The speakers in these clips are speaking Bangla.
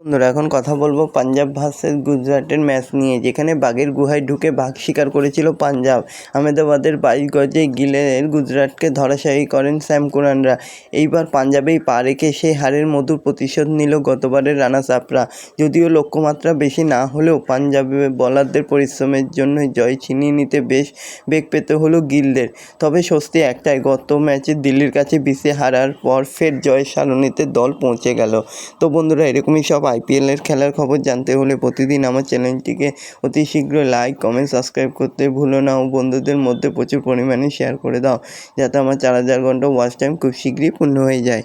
বন্ধুরা, এখন কথা বলব পাঞ্জাব ভার্সেস গুজরাটের ম্যাচ নিয়ে, যেখানে বাঘের গুহায় ঢুকে বাঘ শিকার করেছিল পাঞ্জাব। আহমেদাবাদের বাইশ গজে গিলের গুজরাটকে ধরাশায়ী করেন শ্যাম কুরানরা। এইবার পাঞ্জাবেই পা রেখে সেই হারের মধুর প্রতিশোধ নিল গতবারের রানা চাপরা যদিও লক্ষ্যমাত্রা বেশি না হলেও পাঞ্জাবে বলারদের পরিশ্রমের জন্য জয় ছিনিয়ে নিতে বেশ বেগ পেতে হলো গিলদের। তবে স্বস্তি একটাই, গত ম্যাচে দিল্লির কাছে বিশে হারার পর ফের জয় সারণিতে দল পৌঁছে গেল। তো বন্ধুরা, এরকমই সব আইপিএলের খেলার খবর জানতে হলে প্রতিদিন আমার চ্যানেলটিকে অতি শীঘ্র লাইক, কমেন্ট, সাবস্ক্রাইব করতে ভুলো না ও বন্ধুদের মধ্যে প্রচুর পরিমাণে শেয়ার করে দাও, যাতে আমার চার হাজার ঘণ্টা ওয়াচ টাইম খুব শীঘ্রই পূর্ণ হয়ে যায়।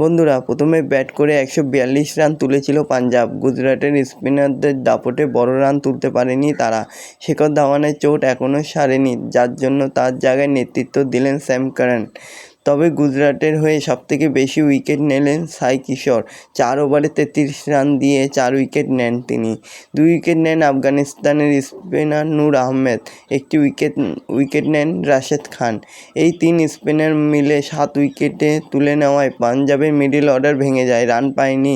বন্ধুরা, প্রথমে ব্যাট করে একশো বিয়াল্লিশ রান তুলেছিল পাঞ্জাব। গুজরাটের স্পিনারদের দাপটে বড় রান তুলতে পারেনি তারা। শেখর ধাওয়ানের চোট এখনও সারেনি, যার জন্য তার জায়গায় নেতৃত্ব দিলেন স্যাম কারান। তবে গুজরাটের হয়ে সবথেকে বেশি উইকেট নিলেন সাই কিশোর। চার ওভারে তেত্রিশ রান দিয়ে চার উইকেট নেন তিনি। দুই উইকেট নেন আফগানিস্তানের স্পিনার নূর আহমেদ, একটি উইকেট উইকেট নেন রাশেদ খান। এই তিন স্পিনার মিলে সাত উইকেটে তুলে নেওয়ায় পাঞ্জাবের মিডল অর্ডার ভেঙে যায়, রান পায়নি।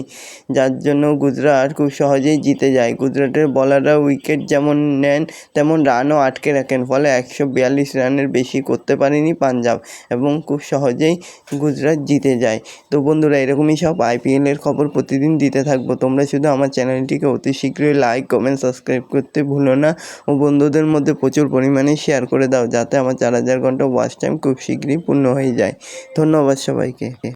যার জন্য গুজরাট খুব সহজেই জিতে যায়। গুজরাটের বলাররা উইকেট যেমন নেন, তেমন রানও আটকে রাখেন, ফলে একশো বিয়াল্লিশ রানের বেশি করতে পারেনি পাঞ্জাব এবং খুব সহজেই গুজরাট জিতে যায়। তো বন্ধুরা, এরকমই সব আইপিএলের খবর প্রতিদিন দিতে থাকব। তোমরা শুধু আমার চ্যানেলটিকে অতি শীঘ্রই লাইক কমেন্ট সাবস্ক্রাইব করতে ভুলো না ও বন্ধুদের মধ্যে প্রচুর পরিমাণে শেয়ার করে দাও, যাতে আমার চার হাজার ঘণ্টা ওয়াচ টাইম খুব শীঘ্রই পূর্ণ হয়ে যায়। ধন্যবাদ সবাইকে।